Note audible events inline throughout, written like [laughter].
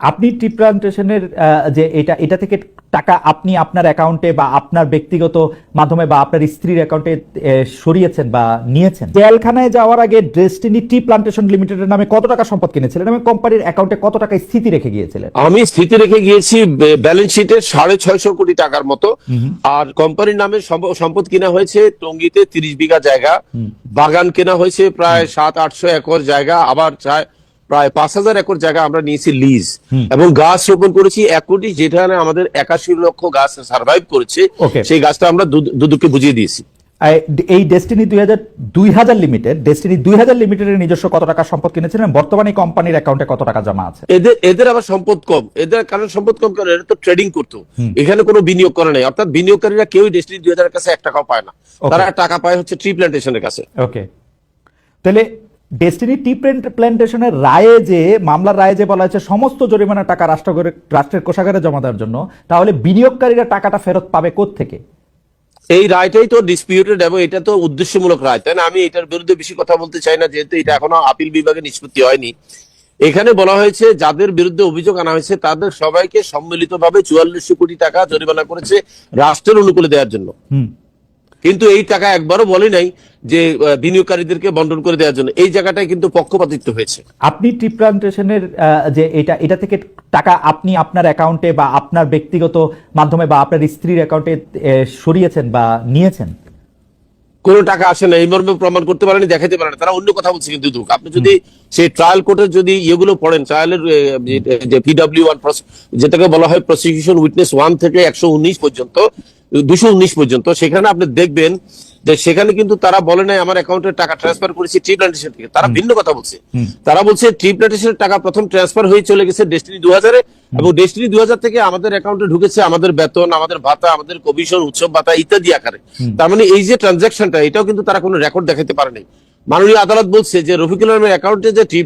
আপনি টি প্লান্টেশনের যে এটা এটা থেকে টাকা আপনি আপনার অ্যাকাউন্টে বা আপনার ব্যক্তিগত মাধ্যমে বা আপনার স্ত্রীর অ্যাকাউন্টে সরিয়েছেন বা নিয়েছেন। জেলখানায় যাওয়ার আগে ডেস্টিনি টি প্লান্টেশন লিমিটেডের নামে কত টাকা সম্পদ কিনেছিলেন এবং কোম্পানির অ্যাকাউন্টে কত টাকা স্থিতি রেখে গিয়েছিলেন? আমি স্থিতি রেখে গিয়েছি ব্যালেন্স শিটে সাড়ে ছয়শো কোটি টাকার মতো। আর কোম্পানির নামে সম্প- সম্পদ কিনা হয়েছে টঙ্গিতে তিরিশ বিঘা জায়গা। বাগান কেনা হয়েছে প্রায় সাত আটশো একর জায়গা। আবার চায় প্রায় পাঁচ হাজার একর জায়গা আমরা নিয়েছি লিজ এবং গাছ রোপণ করেছি এক কোটি যেখানে আমাদের একাশি লক্ষ গাছ সার্ভাইভ করেছে। সেই গাছটা আমরা দুদুকে বুঝিয়ে দিয়েছি। এই ডেস্টিনি দুই হাজার দুই হাজার লিমিটেড ডেস্টিনি দুই হাজার লিমিটেডের নিজস্ব কত টাকা সম্পদ কিনেছিলেন বর্তমানে কোম্পানির অ্যাকাউন্টে কত টাকা জমা আছে? এদের এদের আবার সম্পদ কম। এদের কারণ সম্পদ কম কারণ এরা তো ট্রেডিং করতো। এখানে কোনো বিনিয়োগ করে নাই। অর্থাৎ বিনিয়োগকারীরা কেউই ডেস্টিনি দুই হাজারের কাছে এক টাকাও পায় না। তারা টাকা পায় হচ্ছে ট্রি প্ল্যান্টেশনের কাছে। ওকে তাহলে ডেস্টিনি টি প্ল্যান্টেশনের রায়ে যে মামলার রায়ে যে বলা হয়েছে সমস্ত জরিমানার টাকা রাষ্ট্র রাষ্ট্রের কোষাগারে জমা দেওয়ার জন্য তাহলে বিনিয়োগকারীরা টাকাটা ফেরত পাবে থেকে এই রায়টাই তো ডিসপিউটেড এবং এটা তো উদ্দেশ্যমূলক রায় তাই না? আমি এটার বিরুদ্ধে বেশি কথা বলতে চাই না যেহেতু এটা এখনও আপিল বিভাগে নিষ্পত্তি হয়নি। এখানে বলা হয়েছে যাদের বিরুদ্ধে অভিযোগ আনা হয়েছে তাদের সবাইকে সম্মিলিতভাবে চুয়াল্লিশশো কোটি টাকা জরিমানা করেছে রাষ্ট্রের অনুকূলে দেওয়ার জন্য। হুম। কিন্তু এই টাকা একবারও বলে নাই যে বিনিয়োগকারীদেরকে বন্টন করে দেওয়ার জন্য। এই জায়গাটায় কিন্তু পক্ষপাতিত্ব হয়েছে। আপনি টি প্লান্টেশনের যে এটা এটা থেকে টাকা আপনি আপনার অ্যাকাউন্টে বা আপনার ব্যক্তিগত মাধ্যমে বা আপনার স্ত্রীর অ্যাকাউন্টে সরিয়েছেন বা নিয়েছেন? কোনো টাকা আসে না এই মর্মে প্রমাণ করতে পারেনি দেখাতে পারে না তারা অন্য কথা বলছে কিন্তু দুঃখ আপনি যদি সেই ট্রায়াল কোর্টের যদি ইয়েগুলো পড়েন ট্রায়ালের যে পিডব্লিউ ওয়ান যেটাকে বলা হয় প্রসিকিউশন উইটনেস ওয়ান থেকে একশো উনিশ পর্যন্ত দুশো উনিশ পর্যন্ত। সেখানে আপনি দেখবেন যে সেখানে কিন্তু তারা বলে নাই আমার অ্যাকাউন্টে টাকা ট্রান্সফার করেছি ট্রি প্ল্যান্টেশন থেকে। তারা ভিন্ন কথা বলছে। তারা বলছে ট্রি প্ল্যান্টেশনের টাকা প্রথম ট্রান্সফার হয়ে চলে গেছে ডেস্টিনি দু হাজারে এবং ডেস্টিনি দু হাজার থেকে আমাদের অ্যাকাউন্টে ঢুকেছে আমাদের বেতন আমাদের ভাতা আমাদের কমিশন উৎসব ভাতা ইত্যাদি আকারে। তার মানে এই যে ট্রানজাকশনটা এটাও কিন্তু তারা কোনো রেকর্ড দেখাতে পারেনি। মাননীয় আদালত বলছে যে রফিকুল আলমের অ্যাকাউন্টে যে ট্রি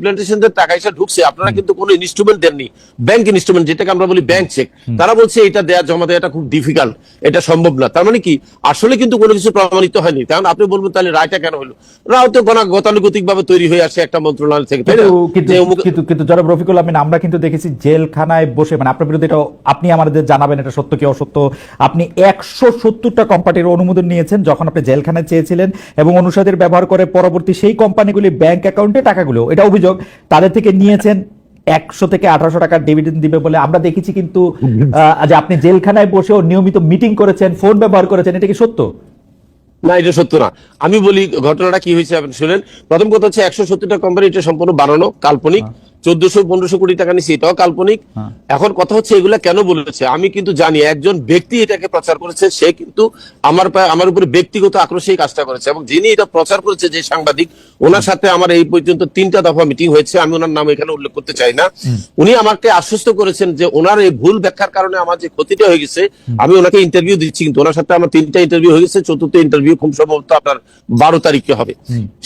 টাকা এসে ঢুকছে আপনারা কিন্তু কোনো ইনস্ট্রুমেন্ট দেননি। ব্যাংক ইনস্ট্রুমেন্ট যেটাকে আমরা বলি ব্যাংক চেক তারা বলছে এটা দেওয়া জমা দেওয়াটা খুব ডিফিকাল্ট এটা সম্ভব না। তার মানে কি আসলে কিন্তু কোনো কিছু প্রমাণিত হয়নি। কারণ আপনি বলবেন তাহলে রায়টা কেন হলো? রাও তো গণা গতানুগতিক ভাবে তৈরি হয়ে আসে একটা মন্ত্রণালয় থেকে তাই না? কিন্তু কিন্তু জনাব রফিকুল আমিন আমরা কিন্তু দেখেছি জেলখানায় বসে মানে আপনার বিরুদ্ধে এটা আপনি আমাদের জানাবেন এটা সত্য কি অসত্য? আপনি একশো সত্তরটা কোম্পানির অনুমোদন নিয়েছেন যখন আপনি জেলখানায় চেয়েছিলেন এবং অনুষদের ব্যবহার করে পরবর্তী সেই কোম্পানিগুলি ব্যাংক অ্যাকাউন্টে টাকাগুলো এটা অভিযোগ তাদের থেকে নিয়েছেন একশো থেকে আঠারোশো টাকার ডিভিডেন্ড দিবে বলে আমরা দেখেছি কিন্তু যে আপনি জেলখানায় বসেও নিয়মিত মিটিং করেছেন ফোন ব্যবহার করেছেন এটা কি সত্য? না এটা সত্য না। আমি বলি ঘটনাটা কি হয়েছে আপনি শুনেন। প্রথম কথা হচ্ছে একশো সত্তরটা কোম্পানি এটা সম্পূর্ণ বানানো কাল্পনিক। চোদ্দশো পনেরোশো কোটি টাকা নিচ্ছে এটাও কাল্পনিক। হ্যাঁ। এখন কথা হচ্ছে এগুলা কেন বলেছে? আমি কিন্তু জানি একজন ব্যক্তি এটাকে প্রচার করেছে সে কিন্তু আমার আমার উপরে ব্যক্তিগত আক্রোশে এই কাজটা করেছে এবং যিনি এটা প্রচার করেছে যে সাংবাদিক ওনার সাথে আমার এই পর্যন্ত তিনটা দফা মিটিং হয়েছে আমি ওনার নাম এখানে উল্লেখ করতে চাই না। উনি আমাকে আশ্বস্ত করেছেন যে ওনার এই ভুল ব্যাখ্যার কারণে আমার যে ক্ষতিটা হয়ে গেছে আমি ওনাকে ইন্টারভিউ দিচ্ছি কিন্তু ওনার সাথে আমার তিনটা ইন্টারভিউ হয়ে গেছে চতুর্থ ইন্টারভিউ খুব সম্ভবত আপনার বারো তারিখে হবে।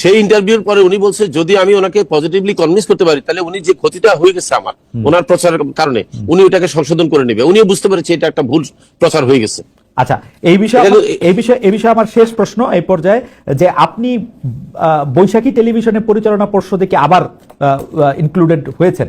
সেই ইন্টারভিউর পরে উনি বলছে যদি আমি ওনাকে পজিটিভলি কনভিন্স করতে পারি তাহলে উনি যে ক্ষতিটা হয়ে গেছে আমার ওনার প্রচারের কারণে উনি ওটাকে সংশোধন করে নেবে। উনিও বুঝতে পেরেছে এটা একটা ভুল প্রচার হয়ে গেছে। আচ্ছা এই বিষয়ে এই বিষয়ে এই বিষয়ে আমার শেষ প্রশ্ন এই পর্যায়ে যে আপনি আহ, বৈশাখী টেলিভিশনে পরিচালনা পর্ষদে কি আবার ইনক্লুডেড হয়েছেন?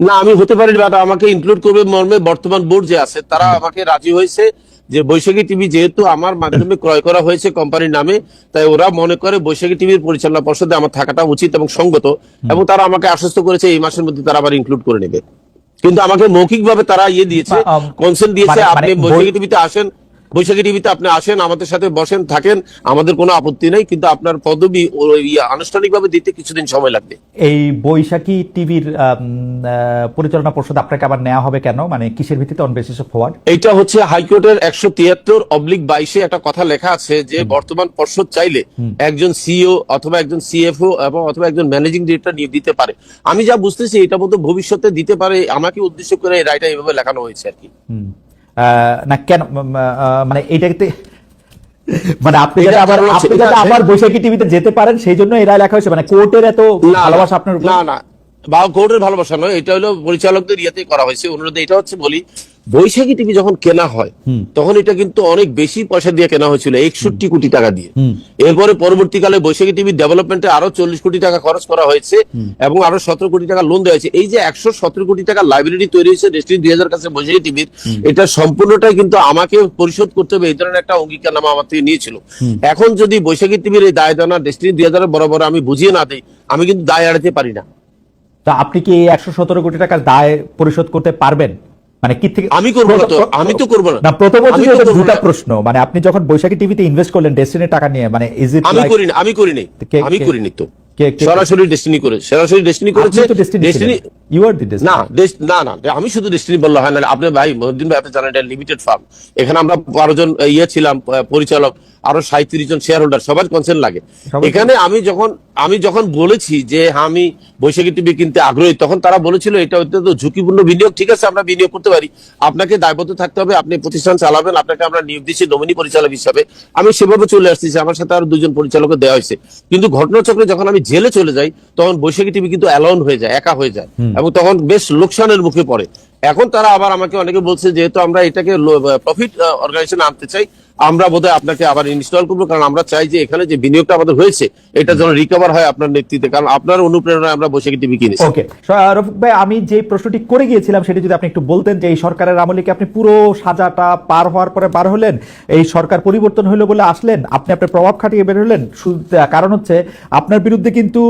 না আমি হতে পারি বাট আমাকে ইনক্লুড করবে মর্মে বর্তমান বোর্ড যে আছে তারা আমাকে রাজি হয়েছে যে বৈশাখী টিভি যেহেতু আমার মাধ্যমে ক্রয় করা হয়েছে কোম্পানির নামে তাই ওরা মনে করে বৈশাখী টিভির পরিচালনা পর্ষদে আমার থাকাটা উচিত এবং সঙ্গত এবং তারা আমাকে আশ্বস্ত করেছে এই মাসের মধ্যে তারা আবার ইনক্লুড করে নেবে। কিন্তু আমাকে মৌখিকভাবে তারা ইয়ে দিয়েছে কনসেন্ট দিয়েছে মানে- আপনি মানে বৈশাখী টিভিতে আসেন বৈশাখী টিভিতে আপনি আসেন আমাদের সাথে বসেন থাকেন আমাদের কোনো আপত্তি নেই কিন্তু আপনার পদবি ইয়ে আনুষ্ঠানিকভাবে দিতে কিছুদিন সময় লাগবে। এই বৈশাখী টিভির পরিচালনা পর্ষদ আপনাকে আবার নেওয়া হবে কেন? মানে কিসের ভিত্তিতে অন বেসিস অফ হোয়াট এইটা হচ্ছে হাইকোর্টের একশো তিয়াত্তর অবলিক বাইশে একটা কথা লেখা আছে যে বর্তমান পর্ষদ চাইলে একজন সিইও অথবা একজন সিএফও এবং অথবা একজন ম্যানেজিং ডিরেক্টর নিয়ে দিতে পারে। আমি যা বুঝতেছি এটা মতো ভবিষ্যতে দিতে পারে আমাকে উদ্দেশ্য করে এই রায়টা এইভাবে লেখানো হয়েছে আর কি। না কেন মানে এটা মানে আপনি যেটা যাতে আবার আপনি যাতে আবার বৈশাখী টিভিতে যেতে পারেন সেই জন্য এরা লেখা হয়েছে। মানে কোর্টের এত ভালোবাসা আপনার না না। বা কোর্টের ভালোবাসা নয় এটা হলো পরিচালকদের ইয়েতেই করা হয়েছে। অনুরোধে এটা হচ্ছে বলি বৈশাখী টিভি যখন কেনা হয় তখন এটা কিন্তু অনেক বেশি পয়সা দিয়ে কেনা হয়েছিল একষট্টি কোটি টাকা দিয়ে। এরপরে পরবর্তীকালে বৈশাখী টিভি ডেভেলপমেন্টে আরও চল্লিশ কোটি টাকা খরচ করা হয়েছে এবং আরও সতেরো কোটি টাকা লোন দেওয়া হয়েছে। এই যে একশো সতেরো কোটি টাকা লাইব্রেরি তৈরি হয়েছে ডেস্টিনি দুই হাজার কাছে বৈশাখী টিভির এটা সম্পূর্ণটাই কিন্তু আমাকে পরিশোধ করতে হবে এই ধরনের একটা অঙ্গীকার নামা আমার থেকে নিয়েছিল। এখন যদি বৈশাখী টিভির এই দায় দানা ডেস্টিনি দুই হাজার বরাবর আমি বুঝিয়ে না দিই আমি কিন্তু দায় এড়াতে পারি না। তা আপনি কি এই একশো সতেরো কোটি টাকার দায় পরিশোধ করতে পারবেন? মানে কি থেকে আমি করব না তো, আমি তো করব না। প্রথম হচ্ছে দুটা। প্রশ্ন। মানে আপনি যখন বৈশাখী টিভিতে ইনভেস্ট করলেন টাকা নিয়ে মানে ইজ ইট আমি করিনি আমি করিনি। আমি করিনি তো। সরাসরি ডেস্টিনি করে সরাসরি ডেস্টিনি করেছে। ডেস্টিনি ইউ আর দি না না না আমি শুধু ডেস্টিনি বলল হয় না আপনি ভাই মহিউদ্দিন ভাই আপনি জানেন এটা লিমিটেড ফার্ম এখানে আমরা বারো জন ইয়ে ছিলাম পরিচালক। আরও সাঁত্রিশ জন শেয়ার হোল্ডার সবার কনসেন্ট লাগে। এখানে আমি যখন আমি যখন বলেছি যে হ্যাঁ, আমি বৈশাখী টিভি কিনতে আগ্রহী তখন তারা বলেছিল এটা অত্যন্ত ঝুঁকিপূর্ণ বিনিয়োগ ঠিক আছে আমরা বিনিয়োগ করতে পারি। আপনাকে দায়বদ্ধ থাকতে হবে আপনি প্রতিষ্ঠান চালাবেন আপনাকে আমরা নিয়োগ দিচ্ছি নমিনি পরিচালক হিসাবে। আমি সেভাবে চলে আসছি আমার সাথে আরও দুজন পরিচালকও দেওয়া হয়েছে। কিন্তু ঘটনাচক্রে যখন আমি জেলে চলে যাই তখন বৈশাখী টিভি কিন্তু অ্যালাউন হয়ে যায় একা হয়ে যায়। এবং তখন বেশ লোকসানের মুখে পড়ে। এখন তারা আবার আমাকে অনেকে বলছে যেহেতু আমরা এটাকে প্রফিট অর্গানাইজেশন আনতে চাই আমরা বোধহয় আপনাকে আবার ইনস্টল করব, কারণ আমরা চাই যে এখানে যে বিনিয়োগটা আমাদের হয়েছে এটা যেন রিকভার হয় আপনার নেতৃত্বে, কারণ আপনার অনুপ্রেরণায় আমরা বসে টিভি কিনেছি। ওকে রফিক ভাই, আমি যে প্রশ্নটি করে গিয়েছিলাম, সেটি যদি আপনি একটু বলতেন যে এই সরকারের আমলে কি আপনি পুরো সাজাটা পার হওয়ার পরে বার হলেন? এই সরকার পরিবর্তন হলো বলে আসলেন? আপনি আপনার প্রভাব খাটিয়ে বের হলেন? কারণ হচ্ছে, আপনার বিরুদ্ধে কিন্তু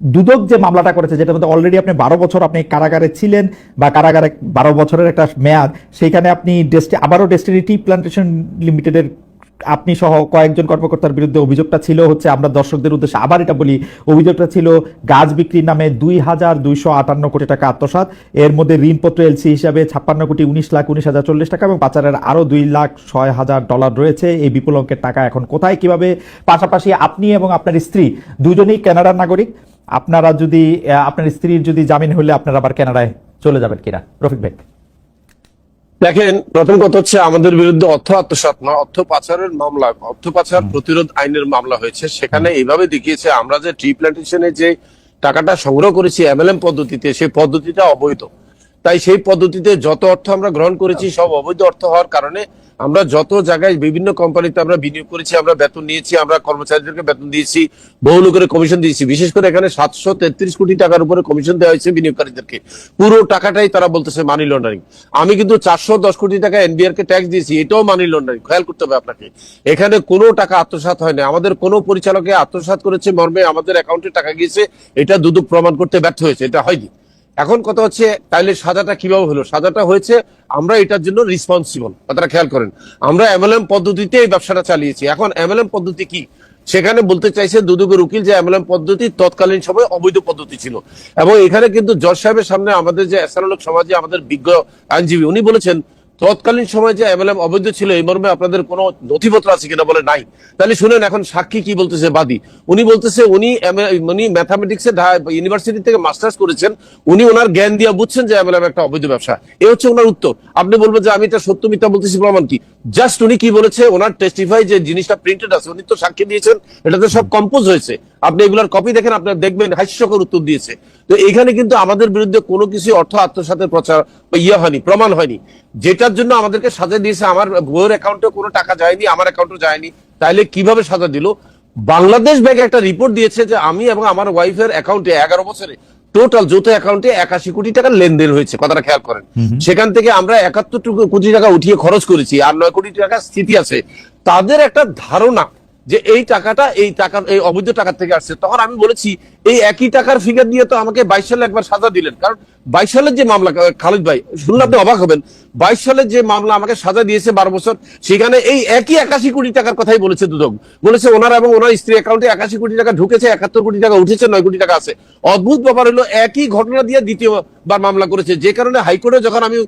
দুদক যে মামলাটা করেছে, যেটার মধ্যে অলরেডি আপনি বারো বছর আপনি কারাগারে ছিলেন বা কারাগারে বারো বছরের একটা মেয়াদ, সেইখানে আপনি ডেস্টি আবারও ডেস্টিনি টি প্লান্টেশন লিমিটেডের আপনি সহ কয়েকজন কর্মকর্তার বিরুদ্ধে অভিযোগটা ছিল হচ্ছে, আমরা দর্শকদের উদ্দেশ্যে আবার এটা বলি, অভিযোগটা ছিল গাছ বিক্রির নামে দুই হাজার দুইশো আটান্ন কোটি টাকা আত্মসাৎ, এর মধ্যে ঋণপত্র এলসি হিসাবে ছাপ্পান্ন কোটি উনিশ লাখ উনিশ হাজার চল্লিশ টাকা এবং পাচারের আরও দুই লাখ ছয় হাজার ডলার রয়েছে, এই বিপুল অঙ্কের টাকা এখন কোথায়, কীভাবে? পাশাপাশি আপনি এবং আপনার স্ত্রী দুজনেই কানাডার নাগরিক আপনারা যদি আপনার স্ত্রীর যদি জামিন হলে আপনারা আবার কানাডায় চলে যাবেন কিনা? রফিক ভাই। দেখেন প্রথম কথা হচ্ছে আমাদের বিরুদ্ধে অর্থ আত্মসাত না অর্থ পাচারের মামলা অর্থ পাচার প্রতিরোধ আইনের মামলা হয়েছে। সেখানে এইভাবে দেখিয়েছে আমরা যে ট্রি প্ল্যান্টেশনে যে টাকাটা সংগ্রহ করেছি এমএলএম পদ্ধতিতে সেই পদ্ধতিটা অবৈধ। তাই সেই পদ্ধতিতে যত অর্থ আমরা গ্রহণ করেছি সব অবৈধ অর্থ হওয়ার কারণে আমরা যত জায়গায় বিভিন্ন কোম্পানিতে আমরা বিনিয়োগ করেছি আমরা বেতন নিয়েছি আমরা কর্মচারীদেরকে বেতন দিয়েছি বহু লোকের কমিশন দিয়েছি। বিশেষ করে এখানে সাতশো তেত্রিশ কোটি টাকার উপরে কমিশন দেওয়া হয়েছে বিনিয়োগকারীদেরকে। পুরো টাকাটাই তারা বলতেছে মানি লন্ডারিং আমি কিন্তু চারশো দশ কোটি টাকা এনবিআর কে ট্যাক্স দিয়েছি এটাও মানি লন্ডারিং খেয়াল করতে হবে আপনাকে। এখানে কোনো টাকা আত্মসাৎ হয় না আমাদের কোনো পরিচালকে আত্মসাৎ করেছে মর্মে আমাদের অ্যাকাউন্টে টাকা গিয়েছে এটা দুদক প্রমাণ করতে ব্যর্থ হয়েছে এটা হয়নি। এখন কথা হচ্ছে, তাইলে সাজাটা কীভাবে হলো? সাজাটা হয়েছে, আমরা এটার জন্য রিসপন্সিবল কথাটা খেয়াল করেন, আমরা এমএলএম পদ্ধতিতে এই ব্যবসাটা চালিয়েছি। এখন এমএলএম পদ্ধতি কি? সেখানে বলতে চাইছে দুদুকের উকিল যে এমএলএম পদ্ধতি তৎকালীন সময় অবৈধ পদ্ধতি ছিল। এবং এখানে কিন্তু জজ সাহেবের সামনে আমাদের যে এসারলোক সমাজে আমাদের বিজ্ঞ আইনজীবী, উনি বলেছেন তৎকালীন সময় যে এমএলএম অবৈধ ছিল, এই মর্মে আপনাদের কোনো নথিপত্র আছে কিনা বলে নাই। তাহলে শুনেন, এখন সাক্ষী কি বলতেছে বাদী? উনি বলতেছে, উনি উনি ম্যাথামেটিক্সে ইউনিভার্সিটি থেকে মাস্টার্স করেছেন, উনি ওনার জ্ঞান দিয়ে বুঝছেন যে এমএলএম একটা অবৈধ ব্যবসা। এ হচ্ছে ওনার উত্তর। আপনি বলবেন যে আমি এটা সত্য মিথ্যা বলতেছি, প্রমাণ কি? জাস্ট উনি কি বলেছে, ওনার টেস্টিফাই যে জিনিসটা প্রিন্টেড আছে, উনি তো সাক্ষী দিয়েছেন, এটাতে সব কম্পোজ হয়েছে। আপনি এগুলার কপি দেখেন আপনি দেখবেন হাস্যকর উত্তর দিয়েছে। তো এখানে কিন্তু আমাদের বিরুদ্ধে কোনো কিছু অর্থ আত্মসাতের প্রচার ইয়ে হয়নি প্রমাণ হয়নি। যেটার জন্য আমাদেরকে সাজা দিয়েছে আমার বইয়ের অ্যাকাউন্টে কোনো টাকা যায়নি আমার অ্যাকাউন্টে যায়নি। তাইলে কীভাবে সাজা দিল? বাংলাদেশ ব্যাংক একটা রিপোর্ট দিয়েছে যে আমি এবং আমার ওয়াইফের অ্যাকাউন্টে এগারো বছরে টোটাল যৌথ অ্যাকাউন্টে একাশি কোটি টাকার লেনদেন হয়েছে কথাটা খেয়াল করেন। সেখান থেকে আমরা একাত্তর কোটি টাকা উঠিয়ে খরচ করেছি আর নয় কোটি টাকা স্থিতি আছে। তাদের একটা ধারণা যে এই টাকাটা, এই টাকার, এই অবৈধ টাকার থেকে আসছে। তখন আমি বলেছি, এই একই টাকার ফিগার দিয়ে তো আমাকে বাইশ সালে একবার সাজা দিলেন। কারণ বাইশ সালের যে মামলা খালিদ ভাই, শুনলে আপনি অবাক হবেন। বাইশ সালের যে মামলা আমাকে সাজা দিয়েছে বারো বছর, সেখানে এই একই একাশি কোটি টাকার কথাই বলেছে দুদক। বলেছে ওনার এবং ওনার স্ত্রী অ্যাকাউন্টে একাশি কোটি টাকা ঢুকেছে, একাত্তর কোটি টাকা উঠেছে, নয় কোটি টাকা আছে। অদ্ভুত ব্যাপার হলো, একই ঘটনা দিয়ে দ্বিতীয়বার মামলা করেছে। যে কারণে হাইকোর্টে যখন আমি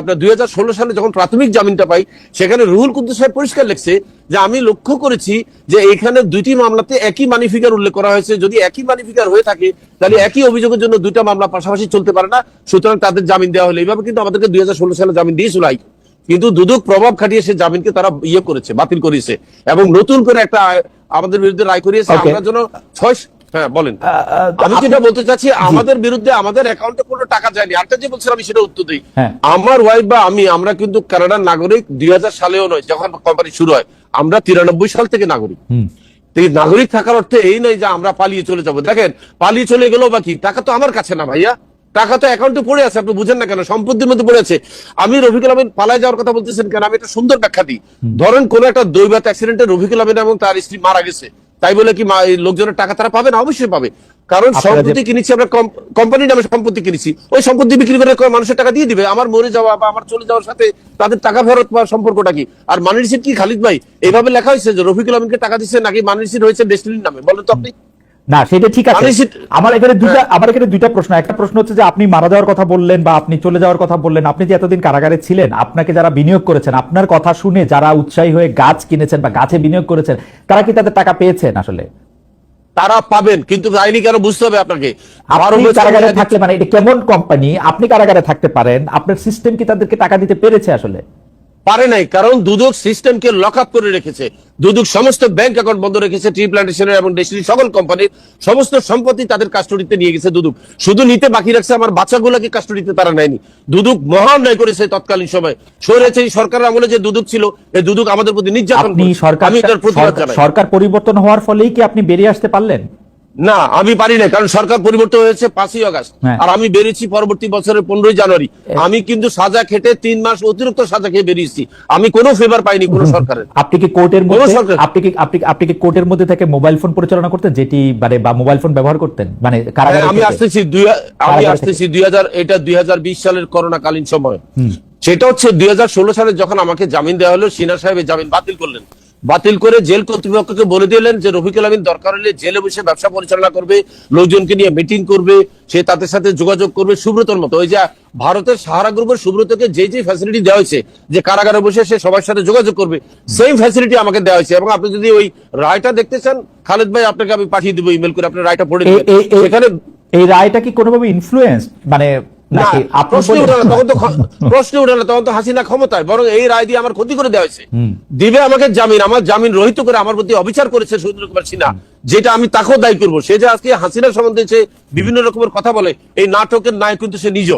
আপনার দুই হাজার ষোলো সালে যখন প্রাথমিক জামিনটা পাই, সেখানে রুহুল কুদ্দুস সাহেব পরিষ্কার লিখছে যে আমি লক্ষ্য করেছি যে এখানে দুইটি মামলাতে একই মানি ফিগার উল্লেখ করা হয়েছে। যদি একই মানি ফিগার হয়ে থাকে তাহলে একই অভিযোগের জন্য দুইটা মামলা পাশাপাশি চলতে পারে না। সুতরাং তাদের জামিন দেওয়া হলো এইভাবে কিন্তু আমাদেরকে দুই হাজার ষোলো সালে জামিন দিয়েছিল হাইকোর্ট কিন্তু দুদক প্রভাব খাটিয়ে সে জামিনকে তারা ইয়ে করেছে বাতিল করেছে। এবং নতুন করে একটা আমাদের বিরুদ্ধে রায় করিয়েছে। আমরা যেন ছয় হ্যাঁ বলেন। আমি যেটা বলতে চাচ্ছি আমাদের বিরুদ্ধে আমাদের অ্যাকাউন্টে কোনো টাকা যায়নি। আরেকটা যে বলছিলাম আমি সেটা উত্তর দিই। হ্যাঁ। আমার ওয়াইফ বা আমি আমরা কিন্তু কানাডার নাগরিক দুই হাজার সালেও নয় যখন কোম্পানি শুরু হয় আমরা তিরানব্বই সাল থেকে নাগরিক। নাগরিক থাকার অর্থে এই নয় যে আমরা পালিয়ে চলে যাব। দেখেন, পালিয়ে চলে গেল বা কি? টাকা তো আমার কাছে না ভাইয়া। টাকা তো অ্যাকাউন্টে পড়ে আছে, আপনি বুঝেন না কেন? সম্পত্তির মধ্যে পড়ে আছে। আমি রফিকুল আমিন পালায় যাওয়ার কথা বলতেছেন কেন? আমি একটা সুন্দর ব্যাখ্যা দিই। ধরেন কোন একটা দৈবাত অ্যাক্সিডেন্টে রফিকুল আমিন এবং তার স্ত্রী মারা গেছে। তাই বলে কি লোকজনের টাকা তারা পাবে না? অবশ্যই পাবে। কারণ সম্পত্তি কিনেছি আমরা কোম্পানি কোম্পানির নামে সম্পত্তি কিনেছি। ওই সম্পত্তি বিক্রি করে মানুষের টাকা দিয়ে দিবে। আমার মরে যাওয়া বা আমার চলে যাওয়ার সাথে তাদের টাকা ফেরত পাওয়ার সম্পর্কটা কি? আর মানি রিসিট কি খালিদ ভাই? এইভাবে লেখা হয়েছে যে রফিকুল আমিনকে টাকা দিচ্ছে নাকি মানি রিসিট হয়েছে ডেস্টিনির নামে? বলেন তো আপনি। না সেটা ঠিক আছে। আমার এখানে দুটা। আমার এখানে দুইটা প্রশ্ন। একটা প্রশ্ন হচ্ছে যে আপনি মারা যাওয়ার কথা বললেন বা আপনি চলে যাওয়ার কথা বললেন আপনি যে এতদিন কারাগারে ছিলেন আপনাকে যারা বিনিয়োগ করেছেন আপনার কথা শুনে যারা উৎসাহী হয়ে গাছ কিনেছেন বা গাছে বিনিয়োগ করেছেন তারা কি তাদের টাকা পেয়েছেন আসলে? তারা পাবেন কিন্তু আইনি কেন বুঝতে হবে আপনাকে? কারাগারে থাকলে মানে এটা কেমন কোম্পানি আপনি কারাগারে থাকতে পারেন আপনার সিস্টেম কি তাদেরকে টাকা দিতে পেরেছে আসলে? পারে নাই কারণ দুদক সিস্টেমকে লক আপ করে রেখেছে। দুদক সমস্ত ব্যাংক অ্যাকাউন্ট বন্ধ রেখেছে টি প্ল্যান্টেশনের এবং ডেস্টিনি সকল কোম্পানির সমস্ত সম্পত্তি তাদের কাস্টডিতে নিয়ে গেছে দুদক। শুধু নিতে বাকি রাখছে আমার বাচ্চাগুলোকে কাস্টডিতে তারা নেয়নি। দুদক মহান ন্যায় করেছে তৎকালীন সময়। সরেছে এই সরকারের আমলে যে দুদক ছিল এই দুদক আমাদের প্রতি নির্যাতন সরকার সরকার- সরকার পরিবর্তন হওয়ার ফলেই কি আপনি বেরিয়ে আসতে পারলেন? না আমি পারি না কারণ সরকার পরিবর্তন হয়েছে পাঁচই আগস্ট। হ্যাঁ। আর আমি বেরিয়েছি পরবর্তী বছরের পনেরোই জানুয়ারি। আমি কিন্তু সাজা খেটে তিন মাস অতিরিক্ত সাজা খেয়ে বেরিয়েছি। আমি কোনো ফেভার পাইনি কোনো সরকারের। আপনি কি কোর্টের মধ্যে আপনি কি আপনি আপনি কি কোর্টের মধ্যে থেকে মোবাইল ফোন পরিচালনা করতেন যেটি মানে বা মোবাইল ফোন ব্যবহার করতেন? মানে কারাগারে হ্যাঁ, আমি আসতেছি দুই আমি আসতেছি দুই হাজার এটা দুই হাজার বিশ সালের করোনা কালীন সময় সেটা হচ্ছে দুই হাজার ষোলো সালে যখন আমাকে জামিন দেওয়া হলো সিনা সাহেব এই জামিন বাতিল করলেন। বাতিল করে জেল কর্তৃপক্ষকে বলে দিলেন যে রফিকুল আমিন দরকার হলে জেলে বসে ব্যবসা পরিচালনা করবে লোকজনকে নিয়ে মিটিং করবে সে তাদের সাথে যোগাযোগ করবে সুব্রতর মতো। ওই যে ভারতের সাহারা গ্রুপের সুব্রতকে যে যে ফ্যাসিলিটি দেওয়া হয়েছে যে কারাগারে বসে সে সবার সাথে যোগাযোগ করবে সেই ফ্যাসিলিটি আমাকে দেওয়া হয়েছে। এবং আপনি যদি ওই রায়টা দেখতে চান খালেদ ভাই আপনাকে আমি পাঠিয়ে দিব ইমেল করে আপনি রায়টা পড়ে নেবেন। এই- এই- সেখানে এই রায়টা কি কোনোভাবে ইনফ্লুয়েন্স মানে প্রশ্ন তখন তো খ- প্রশ্ন উঠে না তখন তো হাসিনা ক্ষমতায় বরং এই রায় দিয়ে আমার ক্ষতি করে দেওয়া হয়েছে। দিবে আমাকে জামিন আমার জামিন রহিত করে আমার প্রতি অবিচার করেছে সুরেন্দ্র কুমার সিনহা। যেটা আমি তাকেও দায়ী করব সে যে আজকে হাসিনার সম্বন্ধে সে বিভিন্ন রকমের কথা বলে এই নাটকের নায়ক কিন্তু সে নিজ।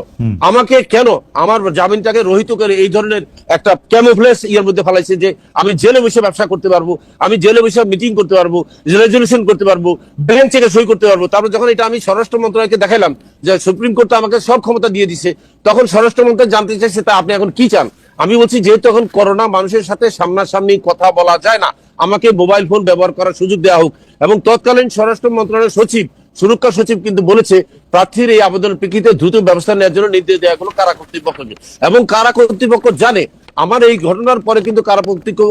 আমাকে কেন? আমার জামিনটাকে রহিত করে এই ধরনের একটা ক্যামোফ্লেস ইয়ের মধ্যে ফেলাইছে যে আমি জেলে বসে ব্যবসা করতে পারব আমি জেলে বসে মিটিং করতে পারব রেজলিউশন করতে পারব ব্যাংক থেকে সই করতে পারব। তারপর যখন এটা আমি স্বরাষ্ট্র মন্ত্রণালয়কে দেখাইলাম যে সুপ্রিম কোর্ট আমাকে সব ক্ষমতা দিয়ে দিছে তখন স্বরাষ্ট্র মন্ত্রণালয় জানতে চাইছে তা আপনি এখন কি চান? আমি বলছি যেহেতু এখন করোনা মানুষের সাথে সামনাসামনি কথা বলা যায় না আমাকে মোবাইল ফোন ব্যবহার করার সুযোগ দেওয়া হোক। এবং তৎকালীন স্বরাষ্ট্র মন্ত্রণালয়ের সচিব সুরক্ষা সচিব কিন্তু বলেছে প্রার্থীর এই আবেদনের প্রেক্ষিতে দ্রুত ব্যবস্থা নেওয়ার জন্য নির্দেশ দেওয়া হলো কারা কর্তৃপক্ষকে। এবং কারা কর্তৃপক্ষ জানে আমার এই ঘটনার পরে কিন্তু কারা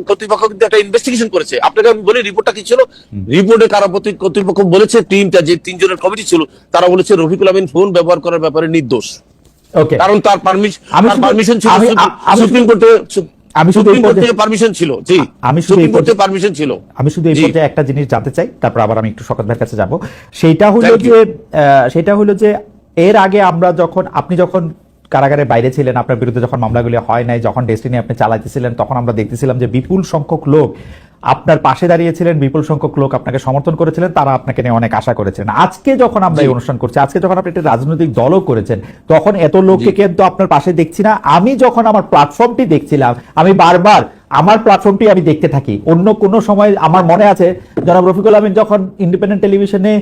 কর্তৃপক্ষ কিন্তু একটা ইনভেস্টিগেশন করেছে। আপনাকে আমি বলি রিপোর্টটা কি ছিল? রিপোর্টে কারা কর্তৃ- কর্তৃপক্ষ বলেছে টিমটা যে তিনজনের কমিটি ছিল তারা বলেছে রফিকুল আমিন ফোন ব্যবহার করার ব্যাপারে নির্দোষ। ওকে কারণ তার পারমিশন ছিল সুপ্রিম- কোর্টে আমি শুধু এই পর্যায়ে- পারমিশন ছিল জি। আমি শুধু এই পর্যায়ে- পারমিশন ছিল আমি শুধু এই পর্যায়ে একটা জিনিস জানতে চাই তারপর আবার আমি একটু শকত ভাইয়ের কাছে যাব। সেটা হলো যে সেটা হলো যে এর আগে আমরা যখন আপনি যখন কারাগারের বাইরে ছিলেন আপনার বিরুদ্ধে যখন মামলাগুলি হয় নাই যখন ডেস্টিনি আপনি চালাইতেছিলেন তখন আমরা দেখতেছিলাম যে বিপুল সংখ্যক লোক আপনার পাশে দাঁড়িয়েছিলেন বিপুল সংখ্যক লোক আপনাকে সমর্থন করেছিলেন তারা আপনাকে নিয়ে অনেক আশা করেছিলেন। আজকে যখন আমরা এই অনুষ্ঠান করছি আজকে যখন আপনি একটা রাজনৈতিক দলও করেছেন তখন এত লোককে কিন্তু আপনার পাশে দেখছি না। আমি যখন আমার প্ল্যাটফর্মটি দেখছিলাম আমি বারবার আমার প্ল্যাটফর্মটি আমি দেখতে থাকি। অন্য কোনো সময় আমার মনে আছে জনাব রফিকুল আমিন যখন ইন্ডিপেন্ডেন্ট টেলিভিশনে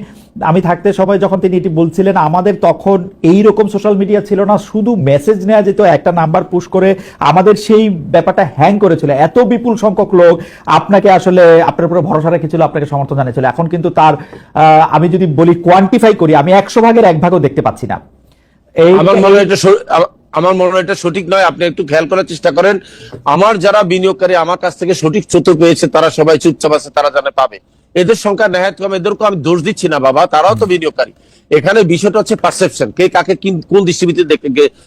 আমি থাকতে সময় যখন তিনি এটি বলছিলেন আমাদের তখন এই রকম সোশ্যাল মিডিয়া ছিল না শুধু মেসেজ নেওয়া যেত একটা নাম্বার পুশ করে আমাদের সেই ব্যাপারটা হ্যাং করেছিল। এত বিপুল সংখ্যক লোক আপনাকে আসলে আপনার উপরে ভরসা রেখেছিল আপনাকে সমর্থন জানিয়েছিল। এখন কিন্তু তার আহ, আমি যদি বলি কোয়ান্টিফাই করি আমি একশো ভাগের এক ভাগও দেখতে পাচ্ছি না। এই আমার মনে হয় এটা আমার মনে হয় এটা সঠিক নয়। আপনি একটু খেয়াল করার চেষ্টা করেন। আমার যারা বিনিয়োগকারী আমার কাছ থেকে সঠিক তথ্য পেয়েছে তারা সবাই চুপচাপ আছে তারা জানে পাবে। এদের সংখ্যা নেহাত কম এদেরকে আমি দোষ দিচ্ছি না বাবা। তারাও তো বিনিয়োগকারী এখানে বিষয়টা হচ্ছে পারসেপশন কে কাকে কোন দৃষ্টিভঙ্গিতে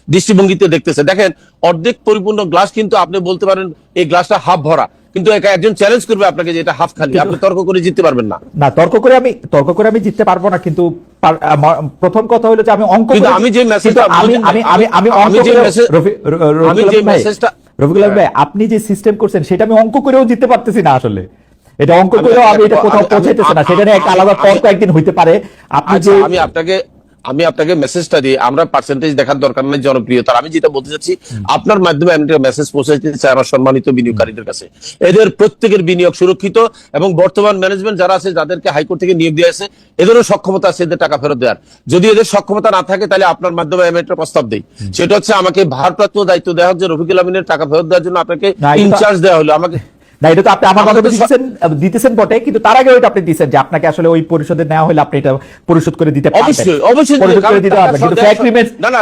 দৃষ্টিভঙ্গিতে দেখতেছে। দেখেন অর্ধেক পরিপূর্ণ গ্লাস কিন্তু আপনি বলতে পারেন এই গ্লাসটা হাফ ভরা। কিন্তু একজন চ্যালেঞ্জ করবে আপনাকে যে এটা হাফ খালি। আপনি তর্ক করে জিততে পারবেন না। না তর্ক করে আমি তর্ক করে আমি জিততে পারব না কিন্তু প্রথম কথা হলো যে আমি অঙ্ক কিন্তু আমি যে মেসেজটা আমি আমি আমি আমি অঙ্ক আমি যে মেসেজটা- রফিকুল ভাই আপনি যে সিস্টেম করছেন সেটা আমি অঙ্ক করেও জিততে পারতেছি না আসলে। এটা অঙ্ক করেও আমি এটা কোথাও পৌঁছাইতেছে না সেটা নিয়ে একটা আলাদা তর্ক একদিন হইতে পারে। আপনি আচ্ছা যে আমি আপনাকে আমি আপনাকে মেসেজটা দিই আমরা পার্সেন্টেজ দেখার দরকার নেই জনপ্রিয়তার। আমি যেটা বলতে চাচ্ছি আপনার মাধ্যমে আমি মেসেজ পৌঁছাইতে চাই আমার সম্মানিত বিনিয়োগকারীদের কাছে। এদের প্রত্যেকের বিনিয়োগ সুরক্ষিত এবং বর্তমান ম্যানেজমেন্ট যারা আছে যাদেরকে হাইকোর্ট থেকে নিয়োগ দিয়ে আছে এদেরও সক্ষমতা আছে এদের টাকা ফেরত দেওয়ার। যদি এদের সক্ষমতা না থাকে তাহলে আপনার মাধ্যমে আমি একটা প্রস্তাব দিই। সেটা হচ্ছে আমাকে ভারপ্রাপ্ত দায়িত্ব দেওয়া হচ্ছে রফিকুল আমিনের টাকা ফেরত দেওয়ার জন্য আপনাকে ইনচার্জ দেওয়া হলো। আমাকে না এটা তো আপনি আমার তো সব- দিতেছেন বটে কিন্তু তার আগে ওইটা আপনি দিচ্ছেন যে আপনাকে আসলে ওই পরিষদে নেওয়া হলে আপনি এটা পরিশোধ করে দিতে পারবেন। অবশ্যই অবশ্যই পরিশোধ করে দিতে পারবেন কিন্তু দেওয়ার- ফ্যাক্টরি না না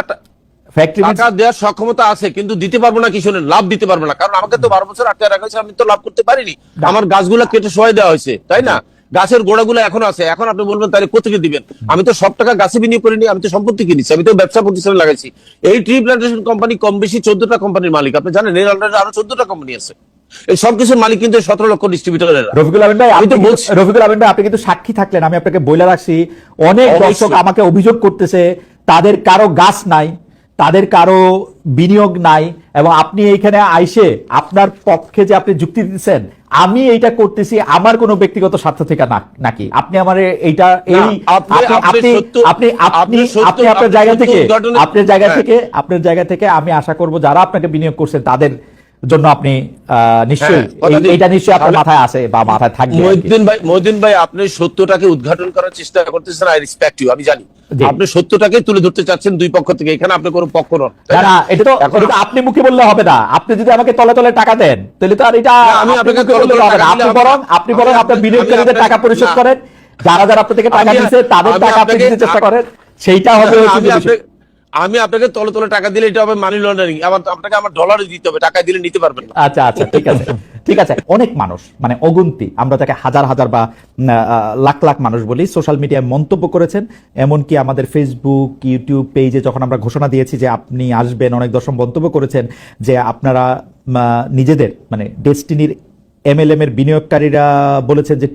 টাকা দেওয়ার সক্ষমতা আছে কিন্তু দিতে পারব না কি শুনে লাভ দিতে পারব না। কারণ আমাকে তো বারো বছর আটকে রাখা হয়েছে আমি তো লাভ করতে পারিনি। আমার গাছগুলো কেটে সহায় দেওয়া হয়েছে তাই না? গাছের গোড়াগুলো এখন আছে এখন আপনি বলবেন তাহলে কোথেকে দিবেন? আমি তো সব টাকা গাছে বিনিয়োগ করিনি আমি তো সম্পত্তি কিনেছি আমি তো ব্যবসা প্রতিষ্ঠানে লাগাইছি। এই ট্রি প্লান্টেশন কোম্পানি কম বেশি চোদ্দটা কোম্পানির মালিক আপনি জানেন এর আন্ডারে আরও চোদ্দটা কোম্পানি আছে। এই সব কিছুর মালিক কিন্তু সতেরো লক্ষ ডিস্ট্রিবিউটারের রফিকুল আমিন ভাই আমি তো বলছি রফিকুল আমিন ভাই আপনি কিন্তু সাক্ষী থাকলেন। আমি আপনাকে বইলা রাখছি। অনেক দর্শক আমাকে অভিযোগ করতেছে তাদের কারও গাছ নাই তাদের কারও বিনিয়োগ নাই এবং আপনি এইখানে আইসে আপনার পক্ষে যে আপনি যুক্তি দিচ্ছেন আমি এইটা করতেছি আমার কোনো ব্যক্তিগত স্বার্থ থেকে না নাকি? আপনি আমার এইটা এই আপনি- আপনি আপনি আপনি আপনার জায়গা থেকে আপনার জায়গা। থেকে আপনার জায়গা থেকে আমি আশা করব যারা আপনাকে বিনিয়োগ করছেন তাদের জন্য আপনি নিশ্চয়ই হ্যাঁ, দিন। এইটা নিশ্চয়ই আপনার মাথায় আছে বা মাথায় থাকবে মহিউদ্দিন ভাই মহিউদ্দিন ভাই আপনি সত্যটাকে উদ্ঘাটন করার চেষ্টা করতেছেন আই রেসপেক্ট ইউ আমি জানি। আপনি সত্যটাকে তুলে ধরতে চাচ্ছেন দুই পক্ষ থেকে এখানে আপনি কোনো পক্ষ নন না না? এটা তো এখন- আপনি মুখে বললে হবে না। আপনি যদি আমাকে তলে তলে টাকা দেন তাহলে তো আর এটা আমি আপনাকে তলে তলে হবে না। আপনি বরং আপনি বরং আপনার বিনিয়োগকারীদের টাকা পরিশোধ করেন। যারা যারা আপনার থেকে টাকা দিচ্ছে তাদের টাকা আপনি দিতে চেষ্টা করেন। সেইটা হবে আমি আপনাকে তলে তলে টাকা দিলে এটা হবে মানি লন্ডারিং আবার আপনাকে আমার ডলারে দিতে হবে টাকা দিলে নিতে পারবেন না। আচ্ছা আচ্ছা ঠিক আছে। [laughs] ঠিক আছে অনেক মানুষ মানে অগুন্তি। আমরা তাকে হাজার হাজার বা লাখ লাখ মানুষ বলি সোশ্যাল মিডিয়ায় মন্তব্য করেছেন। এমনকি আমাদের ফেসবুক ইউটিউব পেজে যখন আমরা ঘোষণা দিয়েছি যে আপনি আসবেন অনেক দর্শক মন্তব্য করেছেন যে আপনারা নিজেদের মানে ডেস্টিনির এমএলএম এর বিনিয়োগকারীরা বলেছেন যে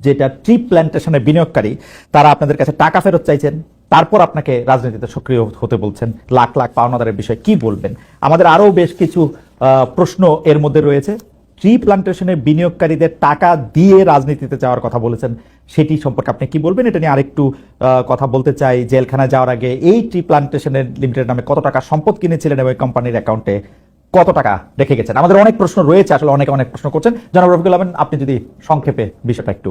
যেটা ট্রি প্ল্যান্টেশনের বিনিয়োগকারী তারা আপনাদের কাছে টাকা ফেরত চাইছেন। তারপর আপনাকে রাজনীতিতে সক্রিয় হতে বলছেন। লাখ লাখ পাওনাদারের বিষয়ে কি বলবেন? আমাদের আরও বেশ কিছু প্রশ্ন এর মধ্যে রয়েছে। ট্রি প্ল্যান্টেশনের বিনিয়োগকারীদের টাকা দিয়ে রাজনীতিতে যাওয়ার কথা বলেছেন। সেটি সম্পর্কে আপনি কি বলবেন? এটা নিয়ে আরেকটু কথা বলতে চাই। জেলখানায় যাওয়ার আগে এই ট্রি প্ল্যান্টেশনের লিমিটেড নামে কত টাকা সম্পদ কিনেছিলেন এবং কোম্পানির অ্যাকাউন্টে কত টাকা রেখে গেছেন? আমাদের অনেক প্রশ্ন রয়েছে, আসলে অনেকে অনেক প্রশ্ন করছেন। জনাব রফিকুল আপনি যদি সংক্ষেপে বিষয়টা একটু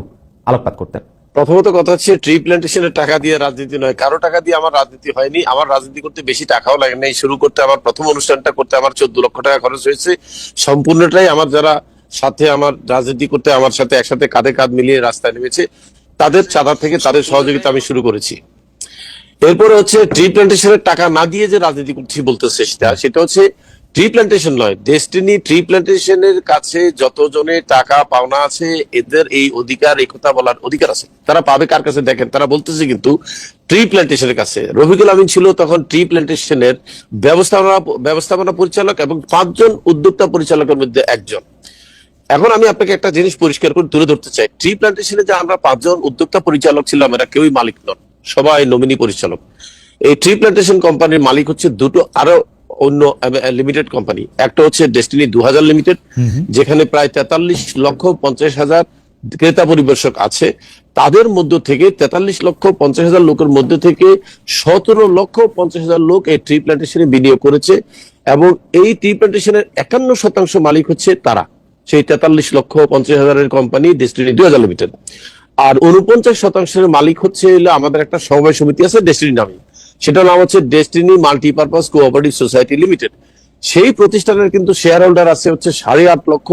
আলোকপাত করতেন। প্রথমত কথা হচ্ছে ট্রি প্ল্যান্টেশনের টাকা দিয়ে রাজনীতি নয়। কারও টাকা দিয়ে আমার রাজনীতি হয়নি, আমার রাজনীতি করতে বেশি টাকাও লাগে নাই। শুরু করতে আমার প্রথম অনুষ্ঠানটা করতে আমার চোদ্দ লক্ষ টাকা খরচ হয়েছে। সম্পূর্ণটাই আমার যারা সাথে আমার রাজনীতি করতে আমার সাথে একসাথে কাঁধে কাঁধ মিলিয়ে রাস্তায় নেমেছে, তাদের চাঁদা থেকে তাদের সহযোগিতা আমি শুরু করেছি। এরপরে হচ্ছে ট্রি প্ল্যান্টেশনের টাকা না দিয়ে যে রাজনীতি করছি বলতেছে সেটা সেটা হচ্ছে ট্রি প্ল্যান্টেশন নয় ডেস্টিনি ট্রি প্ল্যান্টেশনের কাছে যতজনের টাকা পাওনা আছে, এদের এই অধিকার এই কথা বলার অধিকার আছে। তারা পাবে কার কাছে দেখেন, তারা বলতেছে কিন্তু ট্রি প্ল্যান্টেশনের কাছে। রফিকুল আমিন ছিল তখন ট্রি প্ল্যান্টেশনের ব্যবস্থাপনা ব্যবস্থাপনা পরিচালক এবং পাঁচজন উদ্যোক্তা পরিচালকের মধ্যে একজন। এখন আমি আপনাকে একটা জিনিস পরিষ্কার করে তুলে ধরতে চাই। ট্রি প্ল্যান্টেশনে যে আমরা পাঁচজন উদ্যোক্তা পরিচালক ছিলাম, এরা কেউই মালিক নন। সবাই নমিনি পরিচালক। এই ট্রি প্ল্যান্টেশন কোম্পানির মালিক হচ্ছে দুটো আরও অন্য লিমিটেড কোম্পানি একটা হচ্ছে ডেস্টিনি দু হাজার লিমিটেড যেখানে প্রায় তেতাল্লিশ লক্ষ পঞ্চাশ হাজার ক্রেতা পরিবেশক আছে। তাদের মধ্য থেকে তেতাল্লিশ লক্ষ পঞ্চাশ হাজার লোকের মধ্যে থেকে সতেরো লক্ষ পঞ্চাশ হাজার লোক এই ট্রি প্ল্যান্টেশনে বিনিয়োগ করেছে এবং এই ট্রি প্ল্যান্টেশনের একান্ন শতাংশ মালিক হচ্ছে তারা। সেই তেতাল্লিশ লক্ষ পঞ্চাশ হাজারের কোম্পানি ডেস্টিনি দুই হাজার লিমিটেড আর উনপঞ্চাশ শতাংশের মালিক হচ্ছে আমাদের একটা সমবায় সমিতি আছে ডেস্টিনি নামে। সেটার নাম হচ্ছে Destiny Multipurpose Cooperative Society Limited সেই প্রতিষ্ঠানের কিন্তু শেয়ার হোল্ডার আছে হচ্ছে সাড়ে আট লক্ষ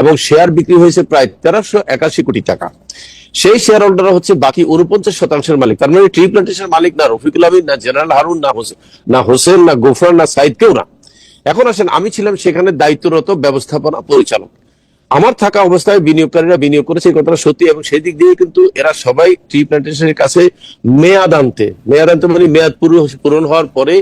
এবং শেয়ার বিক্রি হয়েছে প্রায় তেরোশো একাশি কোটি টাকা। সেই শেয়ার হোল্ডার হচ্ছে বাকি উনপঞ্চাশ শতাংশের মালিক। তার মানে ট্রি প্ল্যান্টেশনের মালিক না রফিকুল আমিন, না জেনারেল হারুন, না হোসেন না হোসেন, না গোফরান, না সাইদ কেউ না। এখন আসেন, আমি ছিলাম সেখানে দায়িত্বরত ব্যবস্থাপনা পরিচালক। আমার থাকা অবস্থায় বিনিয়োগকারীরা বিনিয়োগ করেছে কথাটা সত্যি এবং সেই দিক দিয়ে কিন্তু এরা সবাই ট্রি প্ল্যান্টেশনের কাছে মেয়াদ আনতে। মেয়াদ আনতে মানে মেয়াদ পূরণ হওয়ার পরে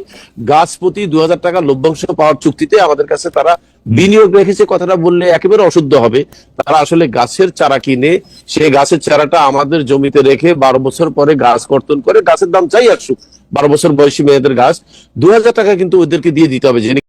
গাছ প্রতি দু হাজার টাকা লভ্যাংশ পাওয়ার চুক্তিতে আমাদের কাছে তারা বিনিয়োগ রেখেছে, কথাটা বললে একেবারে অশুদ্ধ হবে। তারা আসলে গাছের চারা কিনে, সেই গাছের চারাটা আমাদের জমিতে রেখে বারো বছর পরে গাছ কর্তন করে গাছের দাম চাই একশো। বারো বছর বয়সী মেয়েদের গাছ। দু হাজার টাকা কিন্তু ওদেরকে দিয়ে দিতে হবে যিনি